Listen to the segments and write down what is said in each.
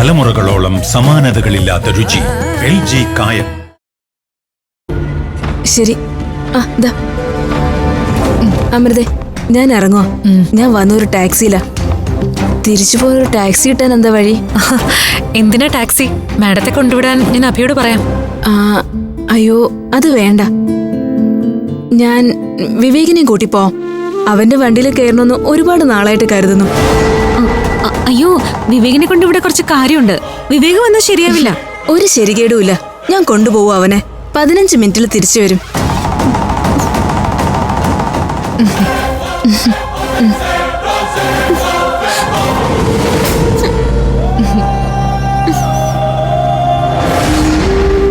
തലമുറകളോളം സമാനതകളില്ലാത്ത രുചി. L G കായം. ശരി. ആ ദാ. ഉം, അമൃതേ ഞാൻ ഇറങ്ങോ ഞാൻ വന്ന ഒരു ടാക്സിയിലാ. തിരിച്ചു പോയൊരു ടാക്സി കിട്ടാൻ എന്താ വഴി? എന്തിനാ ടാക്സി? മാഡത്തെ കൊണ്ടുവിടാൻ ഞാൻ അഭിയോട് പറയാം. ആ അയ്യോ അത് വേണ്ട. ഞാൻ വിവേകിനെ കൂട്ടിപ്പോ അവന്റെ വണ്ടിയിൽ കയറണമെന്ന് ഒരുപാട് നാളായിട്ട് കരുതുന്നു. അയ്യോ വിവേകിനെ കൊണ്ട് ഇവിടെ കുറച്ച് കാര്യമുണ്ട്. വിവേക് വന്നാൽ ശരിയാവില്ല. ഒരു ശരികേടുമില്ല. ഞാൻ കൊണ്ടുപോകും അവനെ. പതിനഞ്ച് മിനിറ്റിൽ തിരിച്ചു വരും.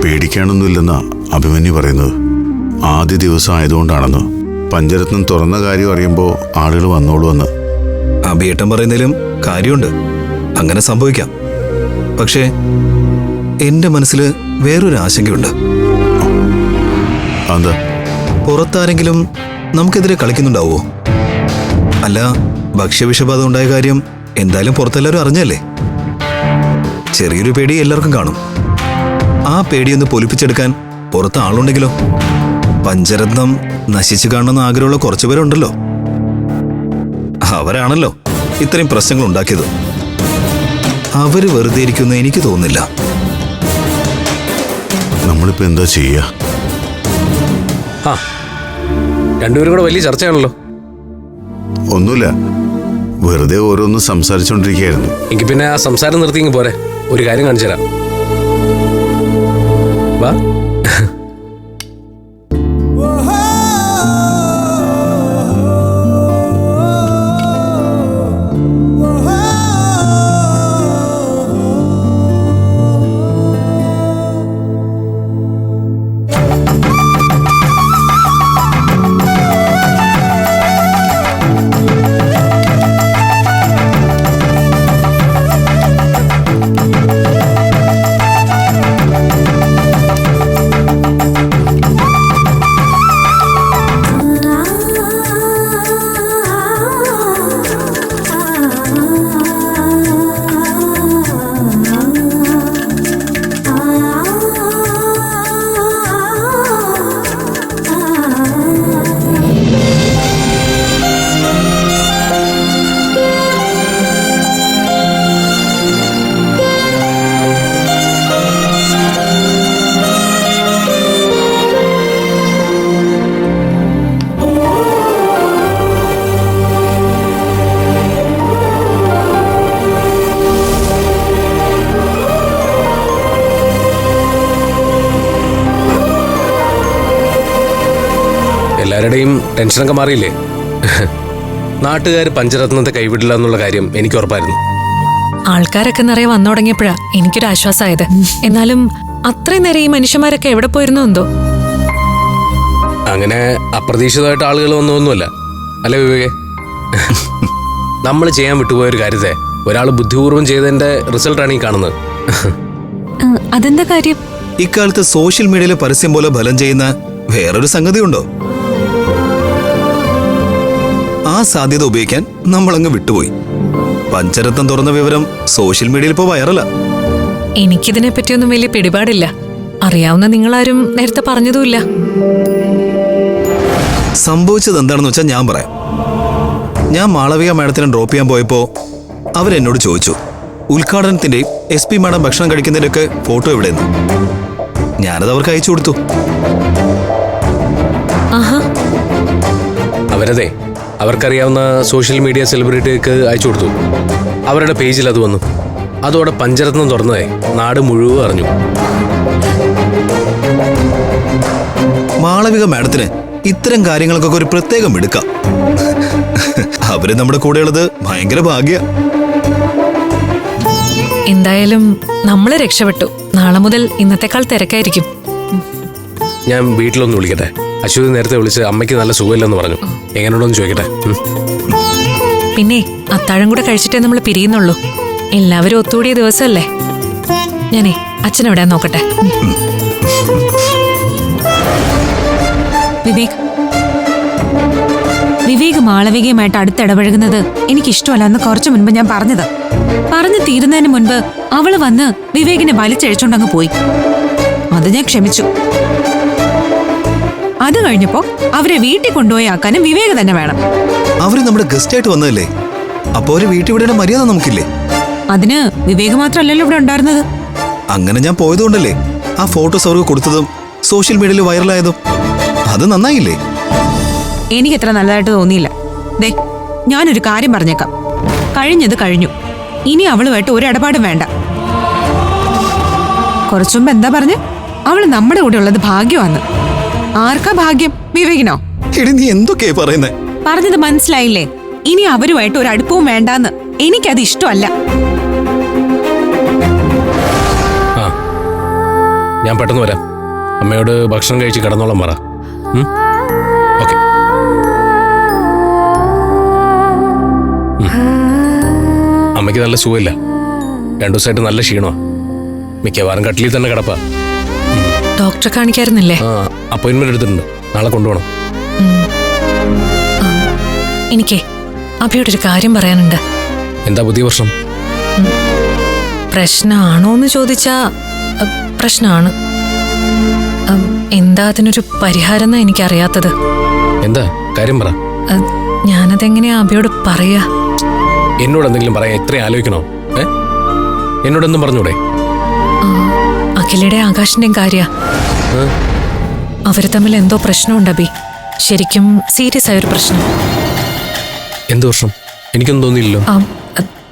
പേടിക്കാനൊന്നുമില്ലെന്നാ അഭിമന്യു പറയുന്നത്. ആദ്യ ദിവസം ആയതുകൊണ്ടാണെന്ന്. പഞ്ചരത്നം തുറന്ന കാര്യം അറിയുമ്പോൾ ആളുകൾ വന്നോളൂവെന്ന് അഭിയേട്ടൻ പറയുന്നതിലും കാര്യമുണ്ട്. അങ്ങനെ സംഭവിക്കാം. പക്ഷേ എന്റെ മനസ്സിൽ വേറൊരു ആശങ്കയുണ്ട്. എന്താ പുറത്താരെങ്കിലും നമുക്കെതിരെ കളിക്കുന്നുണ്ടാവോ? അല്ല ഭക്ഷ്യവിഷബാധ ഉണ്ടായ കാര്യം എന്തായാലും പുറത്തെല്ലാവരും അറിഞ്ഞല്ലേ? ചെറിയൊരു പേടി എല്ലാവർക്കും കാണും. ആ പേടിയൊന്ന് പൊലിപ്പിച്ചെടുക്കാൻ പുറത്ത് ആളുണ്ടെങ്കിലോ? പഞ്ചരത്നം നശിച്ചു കാണണമെന്ന് ആഗ്രഹമുള്ള കുറച്ചുപേരുണ്ടല്ലോ. അവരാണല്ലോ. ഇത്രയും പ്രശ്നങ്ങൾ ഉണ്ടാക്കിയത്. അവർ വെറുതെ ഇരിക്കുന്ന എനിക്ക് തോന്നുന്നില്ല. നമ്മളിപ്പോ എന്താ ചെയ്യാ? ആ രണ്ടുപേരും കൂടെ വലിയ ചർച്ചയാണല്ലോ. ഒന്നുമില്ല. വെറുതെ ഓരോന്ന് സംസാരിച്ചുകൊണ്ടിരിക്കുകയായിരുന്നു എനിക്ക് പിന്നെ ആ സംസാരം നിർത്തിയെങ്കിൽ പോരെ. ഒരു കാര്യം കാണിച്ചു തരാം വാ. ടെൻഷനൊക്കെ മാറിയില്ലേ? നാട്ടുകാർ പഞ്ചരത്നത്തെ കൈവിടില്ല എന്നുള്ള കാര്യം എനിക്ക് ഉറപ്പായിരുന്നു. ആൾക്കാരൊക്കെ നിറയെ വന്നു തുടങ്ങിയപ്പോഴാ എനിക്കൊരു ആശ്വാസമായത് എന്നാലും അത്രയും നേരം ഈ മനുഷ്യന്മാരൊക്കെ എവിടെ പോയിരുന്നു എന്തോ? അങ്ങനെ അപ്രതീക്ഷിതമായിട്ട് ആളുകൾ വന്നൊന്നുമല്ല അല്ല വിവേകെ? നമ്മൾ ചെയ്യാൻ വിട്ടുപോയ ഒരു കാര്യത്തെ ഒരാൾ ബുദ്ധിപൂർവം ചെയ്തതിന്റെ റിസൾട്ടാണ് ഈ കാണുന്നത്. അതെന്താ കാര്യം? ഇക്കാലത്ത് സോഷ്യൽ മീഡിയയിലെ പരസ്യം പോലെ ഫലം ചെയ്യുന്ന വേറൊരു സംഗതിയുണ്ടോ? സാധ്യത ഉപയോഗിക്കാൻ നമ്മളങ്ങ് വിട്ടുപോയി. പഞ്ചരത്നം തുറന്ന വിവരം സോഷ്യൽ മീഡിയയിൽ ഇപ്പോൾ വൈറലാ. എനിക്കിതിനെ പറ്റിയൊന്നും വലിയ പിടിപാടില്ല. അറിയാവുന്ന നിങ്ങളാരും നേരത്തെ പറഞ്ഞതുമില്ല. സംഭവിച്ചത് എന്താണെന്ന് വെച്ചാൽ ഞാൻ പറയാം. ഞാൻ മാളവിക മാഡത്തിനെ ഡ്രോപ്പ് ചെയ്യാൻ പോയപ്പോൾ അവരെന്നോട് ചോദിച്ചു ഉദ്ഘാടനത്തിന്റെയും എസ് പി മാഡം ഭക്ഷണം കഴിക്കുന്നതിന്റെയൊക്കെ ഫോട്ടോ എവിടെയെന്ന്. ഞാനത് അവർക്ക് അയച്ചു കൊടുത്തു. ആഹാ. അവരതെ അവർക്കറിയാവുന്ന സോഷ്യൽ മീഡിയ സെലിബ്രിറ്റിക്ക് അയച്ചു കൊടുത്തു. അവരുടെ പേജിൽ അത് വന്നു. അതോടെ പഞ്ചരത്നം തുറന്നതേ നാട് മുഴുവൻ അറിഞ്ഞു. മാളവിക മാഡത്തിന് ഇത്തരം കാര്യങ്ങൾക്കൊക്കെ ഒരു പ്രത്യേകം എടുക്കാം. അവർ നമ്മുടെ കൂടെയുള്ളത് ഭയങ്കര ഭാഗ്യ. എന്തായാലും നമ്മൾ രക്ഷപ്പെട്ടു. നാളെ മുതൽ ഇന്നത്തെക്കാൾ തിരക്കായിരിക്കും. ഞാൻ വീട്ടിലൊന്ന് വിളിക്കട്ടെ? അശ്വതി നേരത്തെ വിളിച്ച് അമ്മയ്ക്ക് നല്ല സുഖമില്ലെന്ന് പറഞ്ഞു. എങ്ങനെയുണ്ടെന്ന് ചോദിക്കട്ടെ. പിന്നെ അത്താഴം കൂടെ കഴിച്ചിട്ടേ നമ്മൾ പിരിയുന്നുള്ളൂ. എല്ലാവരും ഒത്തുകൂടിയ ദിവസമല്ലേ? ഞാനേ അച്ഛനെവിടെ നോക്കട്ടെ? വിവേക്. വിവേക് മാളവികയുമായിട്ട് അടുത്തിടപഴകുന്നത് എനിക്കിഷ്ടമല്ല എന്ന് കുറച്ചു മുൻപ് ഞാൻ പറഞ്ഞത്. പറഞ്ഞു തീരുന്നതിന് മുൻപ് അവൾ വന്ന് വിവേകിനെ വലിച്ചഴിച്ചോണ്ടങ്ങ് പോയി. അത് ഞാൻ ക്ഷമിച്ചു. അത് കഴിഞ്ഞപ്പോ അവരെ വീട്ടിൽ കൊണ്ടുപോയി ആക്കാനും വിവേക് തന്നെ വേണം. അവർ നമ്മുടെ ഗസ്റ്റ് ആയിട്ട് വന്നതല്ലേ? അപ്പൊ ഒരു വീട്ടിൽ വിടേണ്ട മര്യാദ നമുക്കില്ലേ? അതിന് വിവേക് മാത്രമല്ലല്ലോ ഇവിടെ ഉണ്ടായിരുന്നത്. അങ്ങനെ ഞാൻ പോയതുകൊണ്ടല്ലേ ആ ഫോട്ടോസ് അവർക്ക് കൊടുത്തതും സോഷ്യൽ മീഡിയയിൽ വൈറലായതും അത് നന്നായില്ലേ? എനിക്ക് എത്ര നല്ലതായിട്ട് തോന്നിയില്ല. ദേ ഞാനൊരു കാര്യം പറഞ്ഞേക്കാം. കഴിഞ്ഞത് കഴിഞ്ഞു. ഇനി അവളുമായിട്ട് ഒരു ഇടപാടും വേണ്ട. കുറച്ചുമ്പ് എന്താ പറഞ്ഞ്? അവൾ നമ്മുടെ കൂടെ ഉള്ളത് ഭാഗ്യമാണ് ആർക്കാ ഭാഗ്യം? വിവേകിനോ? എടി നീ എന്തൊക്കെയാ പറയുന്നേ? പറഞ്ഞത് മനസ്സിലായില്ലേ? ഇനി അവരുമായിട്ട് ഒരു അടുപ്പവും വേണ്ടാന്ന് എനിക്കത് ഇഷ്ടമല്ല. ഞാൻ പെട്ടെന്ന് വരാം. അമ്മയോട് ഭക്ഷണം കഴിച്ച് കിടന്നോളം പറ. ഓക്കെ. അമ്മയ്ക്ക് നല്ല സുഖമില്ല. രണ്ടു ദിവസമായിട്ട് നല്ല ക്ഷീണമാണ് മിക്കവാറും കട്ടിലിൽ തന്നെ കിടപ്പാ. ഡോക്ടറെ കാണിക്കായിരുന്നില്ലേ? ആ അപ്പോയിന്റ്മെന്റ് എടുത്തിട്ടുണ്ട്. നാളെ കൊണ്ടുപോകണം എനിക്കേ അഭിയോട് ഒരു കാര്യം പറയാനുണ്ട്. എന്താ പുതിയ പ്രശ്നം? പ്രശ്നമാണോ എന്ന് ചോദിച്ചാ പ്രശ്നമാണ്. എന്താ അതിനൊരു പരിഹാരം എന്നാ എനിക്കറിയാത്തത്. എന്താ? കാര്യം പറ. ഞാനതെങ്ങനെയാ അഭിയോട് പറയാ? എന്നോട് എന്തെങ്കിലും പറയാ ഇത്രയും ആലോചിക്കണോ? എന്നോടൊന്നും പറഞ്ഞൂടെ ആ, അഖിലയുടെ ആകാശിന്റെയും കാര്യ? അവർ തമ്മിൽ എന്തോ പ്രശ്നമുണ്ട് അബി. ശരിക്കും സീരിയസ് ആയ ഒരു പ്രശ്നം. എന്ത് പ്രശ്നം? എനിക്കൊന്നും തോന്നിയില്ലല്ലോ.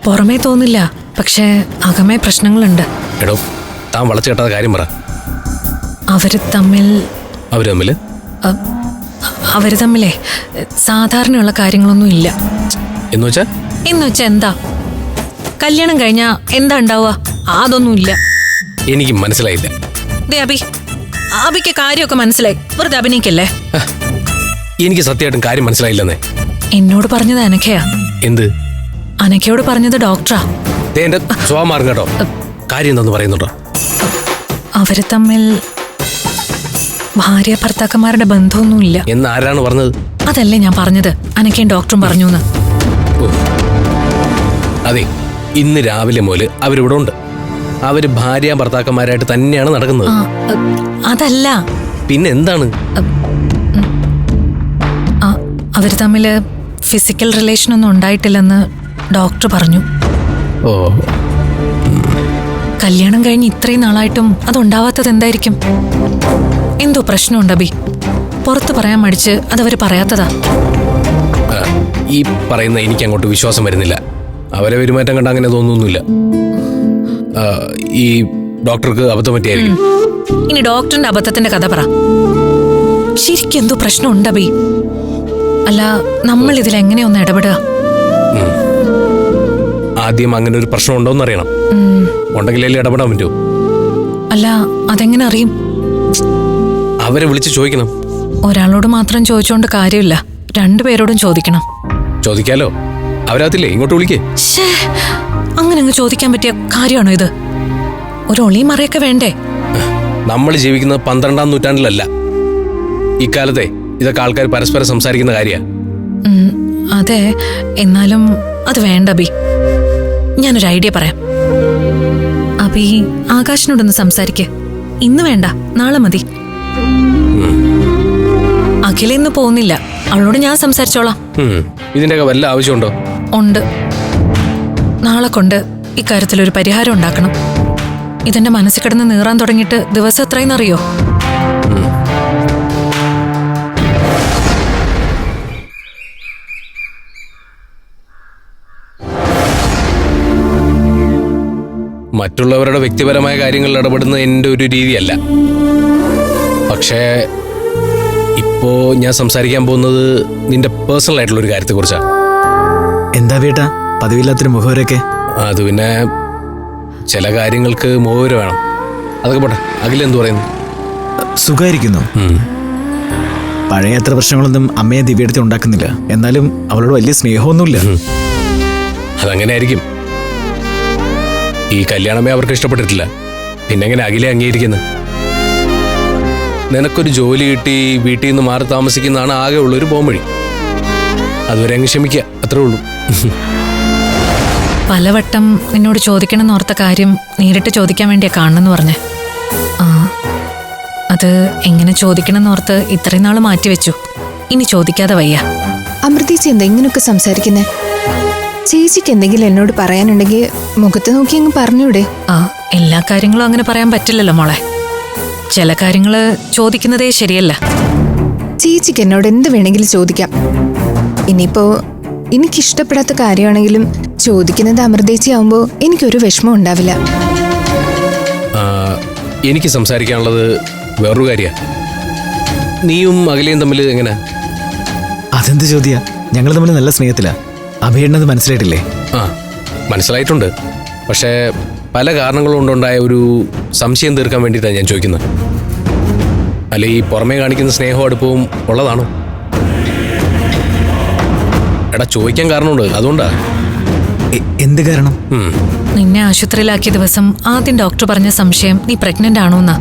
പുറമേ തോന്നില്ല. പക്ഷേ അകമേ പ്രശ്നങ്ങളുണ്ട്. എടോ താൻ വളച്ചു കെട്ടാത്ത കാര്യം പറ. അവർ തമ്മിൽ അവർ തമ്മിൽ അവർ തമ്മിലേ സാധാരണയുള്ള കാര്യങ്ങളൊന്നും ഇല്ല. എന്ന് വെച്ചാ? എന്ന് വെച്ചാ എന്താ? കല്യാണം കഴിഞ്ഞാ എന്താ ഉണ്ടാവുക? അതൊന്നുമില്ല എനിക്ക് മനസ്സിലായില്ല. ദേ അബി അബിക്ക് കാര്യമൊക്കെ മനസ്സിലായി. വെറുതെ അഭിനയിക്കല്ലേ? എനിക്ക് സത്യമായിട്ടും കാര്യം മനസ്സിലായില്ലെന്നേ. എന്നോട് പറഞ്ഞത് അനഖയാ എന്ത്? അനഖയോട് പറഞ്ഞത് ഡോക്ടറാ. എന്റെ കേട്ടോ. കാര്യം എന്താന്ന് പറയുന്നുണ്ടോ? അവർ തമ്മിൽ ഭാര്യ ഭർത്താക്കന്മാരുടെ ബന്ധമൊന്നുമില്ല. എന്ന് ആരാണ് പറഞ്ഞത്? അതല്ലേ ഞാൻ പറഞ്ഞത്. അനക്കേം ഡോക്ടറും പറഞ്ഞു അതെ ഇന്ന് രാവിലെ മുതൽ അവരിവിടെ ഉണ്ട്. അവർ ഭാര്യ ഭർത്താക്കന്മാരായിട്ട് തന്നെയാണ് നടക്കുന്നത്. അതല്ല. പിന്നെ എന്താണ്? അവർ അവർ തമ്മിൽ ഫിസിക്കൽ റിലേഷൻ ഒന്നും ഉണ്ടായിട്ടില്ലെന്ന് ഡോക്ടർ പറഞ്ഞു. ഓ. കല്യാണം കഴിഞ്ഞ് ഇത്രയും നാളായിട്ടും അതുണ്ടാവാത്തത് എന്തായിരിക്കും? എന്തോ പ്രശ്നമുണ്ട് അബി പുറത്ത് പറയാൻ മടിച്ച് അതവര് പറയാത്തതാ. ഈ പറയുന്ന എനിക്ക് അങ്ങോട്ട് വിശ്വാസം വരുന്നില്ല. അവരെ പെരുമാറ്റം കണ്ട അങ്ങനെ തോന്നുന്നില്ല. ഈ ഡോക്ടർക്ക് അബദ്ധം പറ്റിയായിരിക്കും. ഇനി ഡോക്ടറിന്റെ അബദ്ധത്തിന്റെ കഥ പറ. ശരിക്കും എന്തോ പ്രശ്നം അബി. അല്ല നമ്മൾ ഇതിൽ എങ്ങനെയൊന്ന് ഇടപെടുക? ആദ്യം അങ്ങനെ ഒരു പ്രശ്നം ഉണ്ടോന്ന് അറിയണം ഉണ്ടെങ്കിലേ ഇടപെടാൻ പറ്റൂ. അല്ല അതെങ്ങനെ അറിയും? അവരെ വിളിച്ച് ചോദിക്കണം. ഒരാളോട് മാത്രം ചോദിച്ചോണ്ട് കാര്യമില്ല. രണ്ടുപേരോടും ചോദിക്കണം. ചോദിക്കാലോ. അവരാത്തില്ലേ ഇങ്ങോട്ട് വിളിക്കേ. അങ്ങനെ അങ്ങ് ചോദിക്കാൻ പറ്റിയ കാര്യമാണോ ഇത്? ഒരു ഒളിയും മറയൊക്കെ വേണ്ടേ? നമ്മൾ ജീവിക്കുന്നത് പന്ത്രണ്ടാം നൂറ്റാണ്ടിലല്ല. ഇക്കാലത്തെ ഇതൊക്കെ ആൾക്കാർ പരസ്പരം സംസാരിക്കുന്ന കാര്യ. അതെ. എന്നാലും അത് വേണ്ട അബി. ഞാനൊരു ഐഡിയ പറയാം. അബി ആകാശിനോടൊന്ന് സംസാരിക്ക്. ഇന്ന് വേണ്ട നാളെ മതി. അഖില ഇന്ന് പോകുന്നില്ല. അവളോട് ഞാൻ സംസാരിച്ചോളാം. ഇതിന്റെ വല്ല ആവശ്യമുണ്ടോ? ഉണ്ട്. നാളെ കൊണ്ട് ഇക്കാര്യത്തിൽ ഒരു പരിഹാരം ഉണ്ടാക്കണം. ഇതെന്റെ മനസ്സിൽ കിടന്ന് നീറാൻ തുടങ്ങിയിട്ട് ദിവസം എത്രയെന്നറിയോ? മറ്റുള്ളവരുടെ വ്യക്തിപരമായ കാര്യങ്ങളിൽ ഇടപെടുന്നത് എന്റെ ഒരു രീതിയല്ല. പക്ഷേ ഇപ്പോ ഞാൻ സംസാരിക്കാൻ പോകുന്നത് നിന്റെ പേഴ്സണൽ ആയിട്ടുള്ള ഒരു കാര്യത്തെ കുറിച്ചാണ് എന്താ വീട്ടാ പതിവില്ലാത്തൊരു മുഖവരൊക്കെ? അത് പിന്നെ ചില കാര്യങ്ങൾക്ക് മോര് വേണം. അതൊക്കെ പോട്ടെ അഖിലെന്ത് പറയുന്നു? സുഖമായിരിക്കുന്നു പഴയ അത്ര പ്രശ്നങ്ങളൊന്നും അമ്മയെ ദിവ്യടുത്ത് ഉണ്ടാക്കുന്നില്ല. എന്നാലും അവളോട് വലിയ സ്നേഹമൊന്നുമില്ല. അതങ്ങനെ ആയിരിക്കും ഈ കല്യാണമേ അവർക്ക് ഇഷ്ടപ്പെട്ടിട്ടില്ല. പിന്നെ എങ്ങനെ അഖിലെ അംഗീകരിക്കുന്നത് നിനക്കൊരു ജോലി കിട്ടി വീട്ടിൽ നിന്ന് മാറി താമസിക്കുന്നതാണ് ആകെ ഉള്ളൊരു പോംവഴി. അതുവരെ അങ്ങ് ക്ഷമിക്കുക അത്രേ ഉള്ളൂ. പലവട്ടം നിന്നോട് ചോദിക്കണമെന്ന് ഓർത്ത കാര്യം നേരിട്ട് ചോദിക്കാൻ വേണ്ടിയാ കാണണമെന്ന് പറഞ്ഞേ. ആ അത് എങ്ങനെ ചോദിക്കണമെന്ന് ഓർത്ത് ഇത്രയും നാൾ മാറ്റിവെച്ചു ഇനി ചോദിക്കാതെ വയ്യ. അമൃതേച്ചി എന്താ ഇങ്ങനെയൊക്കെ സംസാരിക്കുന്നേ? ചേച്ചിക്ക് എന്തെങ്കിലും എന്നോട് പറയാനുണ്ടെങ്കിൽ മുഖത്ത് നോക്കി അങ്ങ് പറഞ്ഞൂടെ? ആ എല്ലാ കാര്യങ്ങളും അങ്ങനെ പറയാൻ പറ്റില്ലല്ലോ മോളെ. ചില കാര്യങ്ങൾ ചോദിക്കുന്നതേ ശരിയല്ല. ചേച്ചിക്ക് എന്നോട് എന്ത് വേണമെങ്കിലും ചോദിക്കാം. ഇനിയിപ്പോ എനിക്കിഷ്ടപ്പെടാത്ത കാര്യമാണെങ്കിലും ചോദിക്കുന്നത് അമൃതേച്ചി ആവുമ്പോൾ എനിക്കൊരു വിഷമം ഉണ്ടാവില്ല. ആ, എനിക്ക് സംസാരിക്കാനുള്ളത് വേറൊരു കാര്യമാണ് നീയും അഖിലയും തമ്മിൽ എങ്ങനെ? അതെന്ത് ചോദ്യ? ഞങ്ങൾ തമ്മിൽ നല്ല സ്നേഹത്തിലാ. അഭയണ്ണത് മനസ്സിലായിട്ടില്ലേ? ആ മനസ്സിലായിട്ടുണ്ട്. പക്ഷേ പല കാരണങ്ങൾ കൊണ്ടുണ്ടായ ഒരു സംശയം തീർക്കാൻ വേണ്ടിയിട്ടാണ് ഞാൻ ചോദിക്കുന്നത്. അല്ല ഈ പുറമേ കാണിക്കുന്ന സ്നേഹവും അടുപ്പവും ഉള്ളതാണോ? എടാ ചോദിക്കാൻ കാരണമുണ്ട്. അതുകൊണ്ടാ. എന്ത് കാരണം? നിന്നെ ആശുപത്രിയിലാക്കിയ ദിവസം ആദ്യം ഡോക്ടർ പറഞ്ഞ സംശയം നീ പ്രഗ്നന്റ് ആണോന്നാ.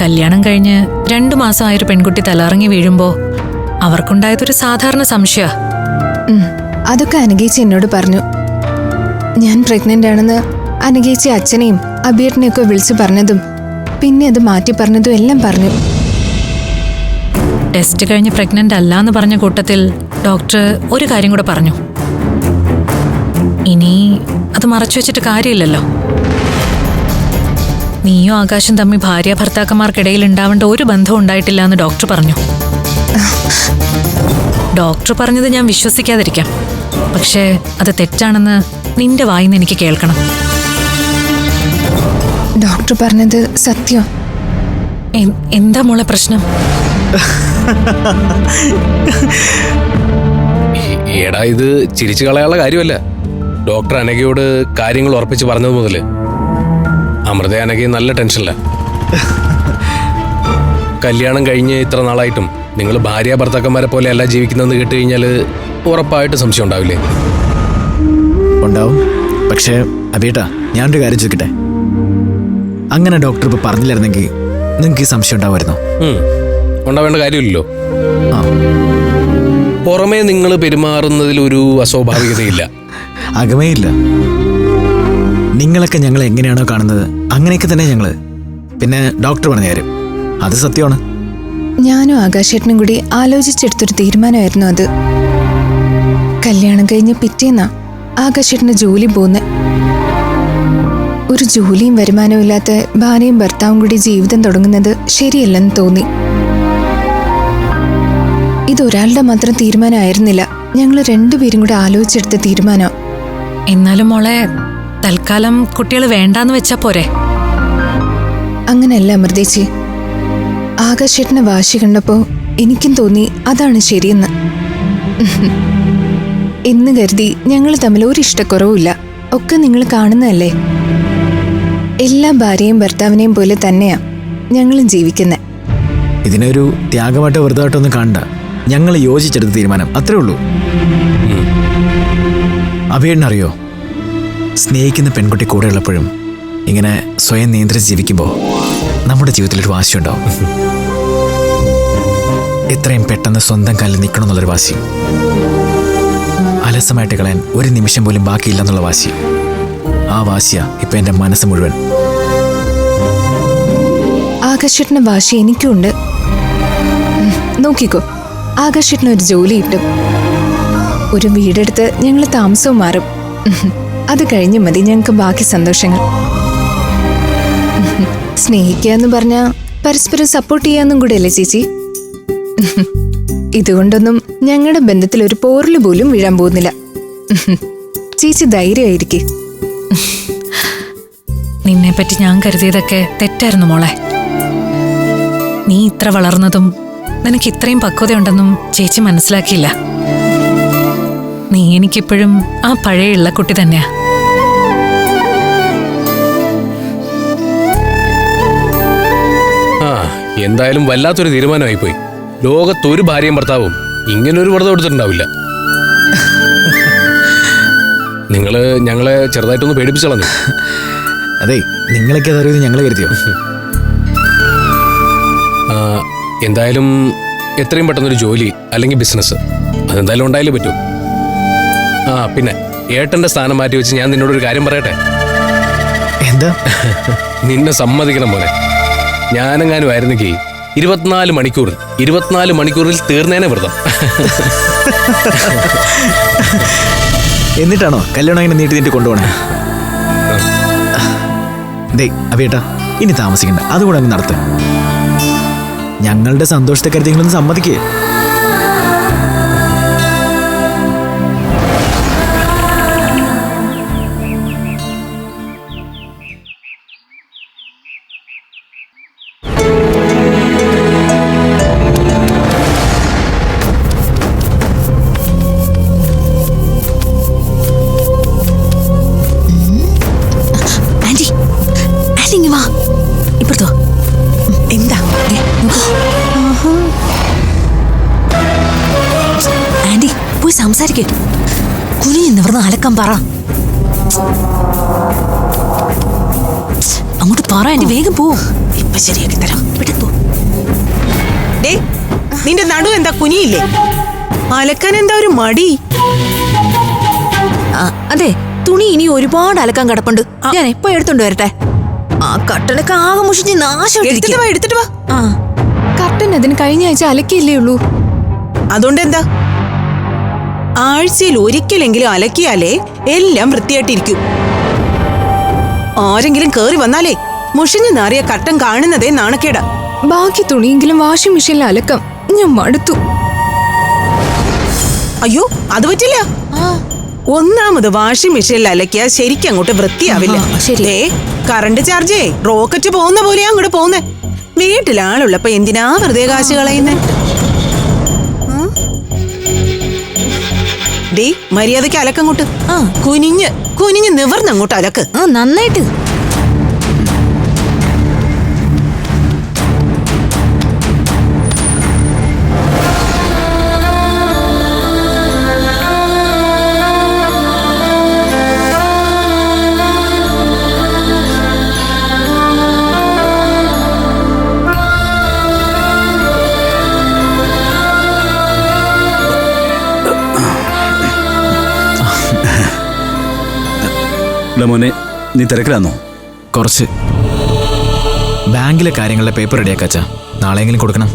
കല്യാണം കഴിഞ്ഞ് രണ്ടു മാസമായൊരു പെൺകുട്ടി തലറങ്ങി വീഴുമ്പോ അവർക്കുണ്ടായതൊരു സാധാരണ സംശയ. അതൊക്കെ അനഘേച്ചി എന്നോട് പറഞ്ഞു. ഞാൻ പ്രഗ്നന്റ് ആണെന്ന് അനഘേച്ചി അച്ഛനെയും അബിയേട്ടനെയൊക്കെ വിളിച്ചു പറഞ്ഞതും പിന്നെ അത് മാറ്റി പറഞ്ഞതും എല്ലാം പറഞ്ഞു. ടെസ്റ്റ് കഴിഞ്ഞ് പ്രഗ്നന്റ് അല്ല എന്ന് പറഞ്ഞ കൂട്ടത്തിൽ ഡോക്ടർ ഒരു കാര്യം കൂടെ പറഞ്ഞു. ഇനി അത് മറച്ചു വെച്ചിട്ട് കാര്യമില്ലല്ലോ. നീയോ ആകാശം തമ്മിൽ ഭാര്യ ഭർത്താക്കന്മാർക്കിടയിൽ ഉണ്ടാവേണ്ട ഒരു ബന്ധം ഉണ്ടായിട്ടില്ല എന്ന് ഡോക്ടർ പറഞ്ഞു. ഡോക്ടർ പറഞ്ഞത് ഞാൻ വിശ്വസിക്കാതിരിക്കാം. പക്ഷേ അത് തെറ്റാണെന്ന് നിന്റെ വായിന്ന് എനിക്ക് കേൾക്കണം. ഡോക്ടർ പറഞ്ഞത് സത്യം. എ- എന്താ മോളെ പ്രശ്നം? എടാ ഇത് ചിരിച്ചു കളയാനുള്ള കാര്യമല്ല. ഡോക്ടർ അനഘയോട് കാര്യങ്ങൾ ഉറപ്പിച്ച് പറഞ്ഞത് മുതൽ അമൃത അനഘ നല്ല ടെൻഷനില്ല കല്യാണം കഴിഞ്ഞ് ഇത്ര നാളായിട്ടും നിങ്ങൾ ഭാര്യ ഭർത്താക്കന്മാരെ പോലെ അല്ല ജീവിക്കുന്നതെന്ന് കേട്ട് കഴിഞ്ഞാൽ ഉറപ്പായിട്ട് സംശയം ഉണ്ടാവില്ലേ? ഉണ്ടാവും. പക്ഷേ അബേട്ടാ ഞാനൊരു കാര്യം ചോദിക്കട്ടെ? അങ്ങനെ ഡോക്ടർ ഇപ്പൊ പറഞ്ഞില്ലായിരുന്നെങ്കിൽ നിങ്ങൾക്ക് ഈ സംശയം ഉണ്ടാവുമായിരുന്നോ. ഉണ്ടാവേണ്ട കാര്യമില്ലല്ലോ. പുറമേ നിങ്ങൾ പെരുമാറുന്നതിൽ ഒരു അസ്വാഭാവികതയില്ല. അകമേ ഇല്ല നിങ്ങളൊക്കെ ഞങ്ങൾ എങ്ങനെയാണോ കാണുന്നത് അങ്ങനെയൊക്കെ തന്നെ ഞങ്ങൾ. പിന്നെ ഡോക്ടർ പറഞ്ഞു തരും അത് സത്യമാണ്. ഞാനും ആകാശേട്ടനും കൂടി ആലോചിച്ചെടുത്തൊരു തീരുമാനമായിരുന്നു അത്. കല്യാണം കഴിഞ്ഞ് പിറ്റേന്നാ ആകാശേട്ടന് ജോലി പോകുന്നത് ഒരു ജോലിയും വരുമാനവും ഇല്ലാത്ത ഭാര്യയും ഭർത്താവും കൂടി ജീവിതം തുടങ്ങുന്നത് ശരിയല്ലെന്ന് തോന്നി. ഇതൊരാളുടെ മാത്രം തീരുമാനമായിരുന്നില്ല. ഞങ്ങൾ രണ്ടുപേരും കൂടെ ആലോചിച്ചെടുത്ത തീരുമാനം. എന്നാലും മോളെ തൽക്കാലം കുട്ടികൾ വേണ്ടാന്ന് വെച്ചാ പോരെ. അങ്ങനെയല്ല അമൃതേച്ചി. ആകാശേട്ടനെ വാശി കണ്ടപ്പോ എനിക്കും തോന്നി അതാണ് ശരിയെന്ന്. എന്ന് കരുതി ഞങ്ങൾ തമ്മിൽ ഒരു ഇഷ്ടക്കുറവുമില്ല ഒക്കെ നിങ്ങൾ കാണുന്നതല്ലേ? എല്ലാ ഭാര്യയും ഭർത്താവിനെയും പോലെ തന്നെയാ ഞങ്ങളും ജീവിക്കുന്നത് ഇതിനൊരു ത്യാഗമായിട്ടോ വെറുതായിട്ടോ ഒന്നും കാണണ്ട. ഞങ്ങൾ യോജിച്ചെടുത്ത തീരുമാനം. അത്രേ ഉള്ളൂ. അഭിയേട്ടനറിയോ സ്നേഹിക്കുന്ന പെൺകുട്ടി കൂടെ ഉള്ളപ്പോഴും ഇങ്ങനെ സ്വയം നിയന്ത്രിച്ച് ജീവിക്കുമ്പോൾ നമ്മുടെ ജീവിതത്തിൽ ജീവിതത്തിലൊരു വാശിയുണ്ടാവും. എത്രയും പെട്ടെന്ന് സ്വന്തം കാലിൽ നിൽക്കണം എന്നുള്ളൊരു വാശി. അലസമായിട്ട് കളയാൻ ഒരു നിമിഷം പോലും ബാക്കിയില്ല എന്നുള്ള വാശി. ആ വാശിയ ഇപ്പൊ എന്റെ മനസ്സ് മുഴുവൻ. ആകാശേട്ടന് വാശി എനിക്കുണ്ട്. നോക്കിക്കോ. ആകാശേട്ടന് ഒരു ജോലി കിട്ടും. ഒരു വീടെടുത്ത് ഞങ്ങൾ താമസവും മാറും. അത് കഴിഞ്ഞ് മതി ഞങ്ങൾക്ക് ബാക്കി സന്തോഷങ്ങൾ. സ്നേഹിക്കുക എന്ന് പറഞ്ഞാൽ പരസ്പരം സപ്പോർട്ട് ചെയ്യാന്നും കൂടെ അല്ലേ ചേച്ചി? ഇതുകൊണ്ടൊന്നും ഞങ്ങളുടെ ബന്ധത്തിൽ ഒരു പോറിൽ പോലും വീഴാൻ പോകുന്നില്ല. ചേച്ചി ധൈര്യമായിരിക്കെ. നിന്നെ പറ്റി ഞാൻ കരുതിയതൊക്കെ തെറ്റായിരുന്നു മോളെ. നീ ഇത്ര വളർന്നതും നിനക്ക് ഇത്രയും പക്വതയുണ്ടെന്നും ചേച്ചി മനസ്സിലാക്കിയില്ല. നീ എനിക്കിപ്പോഴും ആ പഴയ ഇള്ളക്കുട്ടി തന്നെയാ. ആ എന്തായാലും വല്ലാത്തൊരു തീരുമാനമായി പോയി ലോകത്തൊരു ഭാര്യയും ഭർത്താവും ഇങ്ങനൊരു വ്രതം എടുത്തിട്ടുണ്ടാവില്ല. നിങ്ങൾ ഞങ്ങളെ ചെറുതായിട്ടൊന്ന് പേടിപ്പിച്ചോളന്നു അതെ നിങ്ങളൊക്കെ അതറിയത് ഞങ്ങൾ കരുതിയോ? എന്തായാലും എത്രയും പെട്ടെന്നൊരു ജോലി അല്ലെങ്കിൽ ബിസിനസ് അതെന്തായാലും ഉണ്ടായാലും പറ്റൂ. ആ പിന്നെ ഏട്ടന്റെ സ്ഥാനം മാറ്റി വെച്ച് ഞാൻ നിന്നോട് ഒരു കാര്യം പറയട്ടെ? എന്താ? നിന്നെ സമ്മതിക്കണം മോനെ. ഞാനെങ്ങാനും ആയിരുന്നെങ്കിൽ ഇരുപത്തിനാല് മണിക്കൂറിൽ ഇരുപത്തിനാല് മണിക്കൂറിൽ തീർന്നേനെ വ്രതം. എന്നിട്ടാണോ കല്യാണം ഇങ്ങനെ നീട്ടി നീട്ടി കൊണ്ടുപോകണേ ദേ അവിയേട്ടാ ഇനി താമസിക്കണ്ട. അതുകൂടെ അങ്ങ് നടത്ത്. ഞങ്ങളുടെ സന്തോഷത്തെ കരുതിങ്ങളൊന്ന് സമ്മതിക്കേ. സംസാരിക്കേ. കുനിഞ്ഞ് നിവർന്ന് അലക്കം പറ. അങ്ങോട്ട് പറ എന്റെ വേഗം പോ. ഇപ്പൊ ശരിയാക്കി തരാം. ഡേ നിന്റെ നടു എന്താ കുനിയില്ലേ? അലക്കാൻ എന്താ ഒരു മടി? അതെ തുണി ഇനി ഒരുപാട് അലക്കാൻ കിടപ്പുണ്ട്. ഞാൻ എപ്പോ എടുത്തോണ്ട് വരട്ടെ? ആ കട്ടനൊക്കെ ആകെ മുഷിച്ച് നാശം എടുത്തിട്ട് വാ കട്ടൻ വാ. ആ. കർട്ടൻ അതിന് കഴിഞ്ഞ ആഴ്ച അലക്കിയില്ലേ ഉള്ളൂ. അതുകൊണ്ട് എന്താ ആഴ്ചയിൽ ഒരിക്കലെങ്കിലും അലക്കിയാലേ എല്ലാം വൃത്തിയായിട്ടിരിക്കും. ആരെങ്കിലും കേറി വന്നാലേ മുഷിഞ്ഞു നാറിയ കട്ടം കാണുന്നതേ നാണക്കേടാ. ബാക്കി തുണിയെങ്കിലും വാഷിംഗ് മെഷീനിൽ അലക്കാം. ഞാൻ മടുത്തു. അയ്യോ അത് പറ്റില്ല. ഒന്നാമത് വാഷിംഗ് മെഷീനിൽ അലക്കിയാൽ ശരിക്കും അങ്ങോട്ട് വൃത്തിയാവില്ല. ശരിയേ കറണ്ട് ചാർജേ റോക്കറ്റ് പോകുന്ന പോലെയാ അങ്ങോട്ട് പോകുന്നേ. വീട്ടിലാളുള്ളപ്പോ എന്തിനാ വെറുതെ കാശ് കളയുന്നേ? ഡേ മര്യാദയ്ക്ക് അലക്കങ്ങോട്ട് ആ. കുനിഞ്ഞ് കുനിഞ്ഞ് നിവർന്നങ്ങോട്ട് അലക്ക് ആ നന്നായിട്ട് എടാ മോനെ നീ തിരക്കിലാന്നോ? കുറച്ച്. ബാങ്കിലെ കാര്യങ്ങളുടെ പേപ്പർ റെഡിയാക്കാച്ച നാളെയെങ്കിലും കൊടുക്കണം.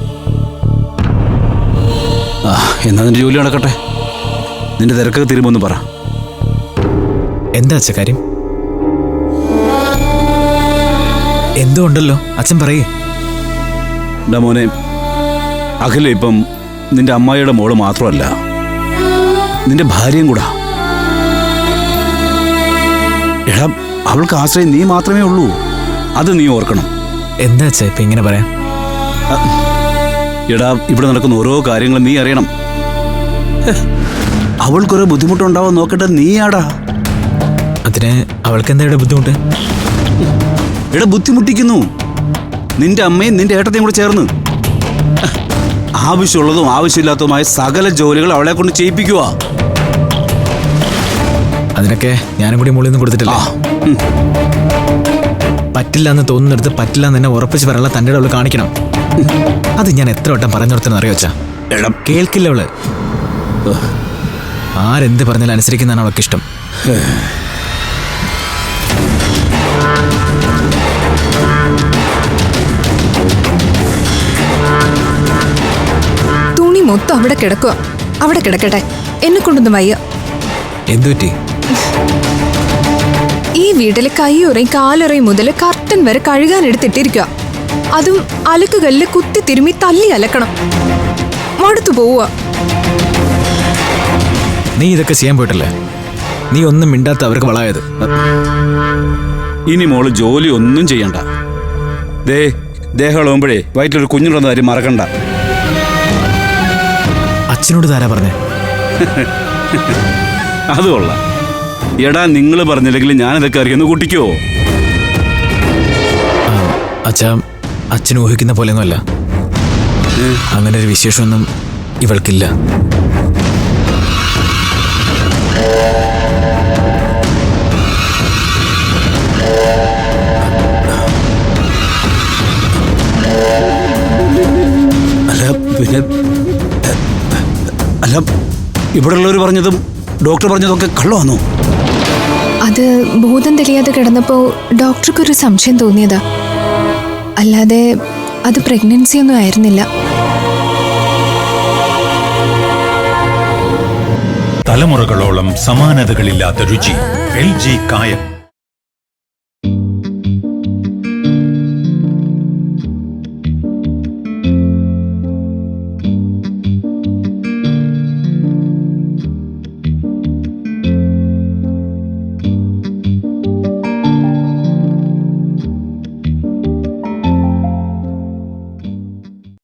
ആ എന്നാ നിന്റെ ജോലി നടക്കട്ടെ. നിന്റെ തിരക്കൊക്കെ തീരുമോന്ന് പറ. എന്താ അച്ഛ കാര്യം? എന്തോ ഉണ്ടല്ലോ. അച്ഛൻ പറയേ. ഡാ മോനെ അഖില ഇപ്പം നിന്റെ അമ്മായിയുടെ മോൾ മാത്രമല്ല നിന്റെ ഭാര്യയും കൂടാ. എടാ അവൾക്ക് ആശ്രയം നീ മാത്രമേ ഉള്ളൂ. അത് നീ ഓർക്കണം. എന്താ അച്ഛ ഇപ്പൊ ഇങ്ങനെ പറയാം? എടാ ഇവിടെ നടക്കുന്ന ഓരോ കാര്യങ്ങളും നീ അറിയണം. അവൾക്കൊരു ബുദ്ധിമുട്ടുണ്ടാവാൻ നോക്കട്ടെ നീയാടാ. അതിന് അവൾക്ക് എന്താ ഇവിടെ ബുദ്ധിമുട്ട്? എടാ ബുദ്ധിമുട്ടിക്കുന്നു. നിന്റെ അമ്മയും നിന്റെ ഏട്ടത്തെയും കൂടെ ചേർന്ന്. ആവശ്യമുള്ളതും ആവശ്യമില്ലാത്തതുമായ സകല ജോലികൾ അവളെ കൊണ്ട് ചെയ്യിപ്പിക്കുക അതിനൊക്കെ ഞാനും കൂടി മുകളിൽ നിന്ന് കൊടുത്തിട്ടില്ല. പറ്റില്ല എന്ന് തോന്നുന്നിടത്ത് പറ്റില്ല എന്ന് എന്നെ ഉറപ്പിച്ച് പറയാനുള്ള തന്റെ അവൾ കാണിക്കണം. അത് ഞാൻ എത്ര വട്ടം പറഞ്ഞു അറിയോച്ചാ കേൾക്കില്ല അവൾ. ആരെന്ത് പറഞ്ഞാലും അനുസരിക്കുന്നതാണ് അവൾക്ക് ഇഷ്ടം. തുണി മൊത്തം അവിടെ കിടക്കുക അവിടെ കിടക്കട്ടെ. എന്നെ കൊണ്ടൊന്നും വയ്യ. എന്തു പറ്റി ഈ വീട്ടിലെ കൈയുറയും കാലുറയും മുതൽ കർട്ടൻ വരെ കഴുകാൻ എടുത്തിട്ടിരിക്കുക. അതും അലക്കുകല്ല് കുത്തി തിരുമ്മി തല്ലി അലക്കണം. മടുത്തു പോവുക. നീ ഇതൊക്കെ ചെയ്യാൻ പോയിട്ടല്ലേ? നീ ഒന്നും മിണ്ടാത്ത അവർക്ക് വളായത് ഇനി മോൾ ജോലി ഒന്നും ചെയ്യണ്ട. ദേ ദേഹമുള്ളപ്പോഴേ വയറ്റിലൊരു കുഞ്ഞുണ്ടെന്ന കാര്യം മറക്കണ്ട. അച്ഛനോട് താരാ പറഞ്ഞേ? അത് കൊള്ളാം. എടാ നിങ്ങൾ പറഞ്ഞില്ലെങ്കിൽ ഞാനിതൊക്കെ അറിയുന്നു കുട്ടിക്കോ? അച്ഛാ അച്ഛൻ ഊഹിക്കുന്ന പോലെയൊന്നുമല്ല. അങ്ങനെ ഒരു വിശേഷമൊന്നും ഇവൾക്കില്ല. അല്ല പിന്നെ അല്ല ഇവിടെയുള്ളവർ പറഞ്ഞതും ഡോക്ടർ പറഞ്ഞതൊക്കെ കള്ളമാണോ? അത് ബോധം തെളിയാതെ കിടന്നപ്പോ ഡോക്ടർക്കൊരു സംശയം തോന്നിയതാ. അല്ലാതെ അത് പ്രഗ്നൻസി ഒന്നും ആയിരുന്നില്ല. തലമുറകളോളം സമാനതകളില്ലാത്ത രുചി എൽ ജി കായം.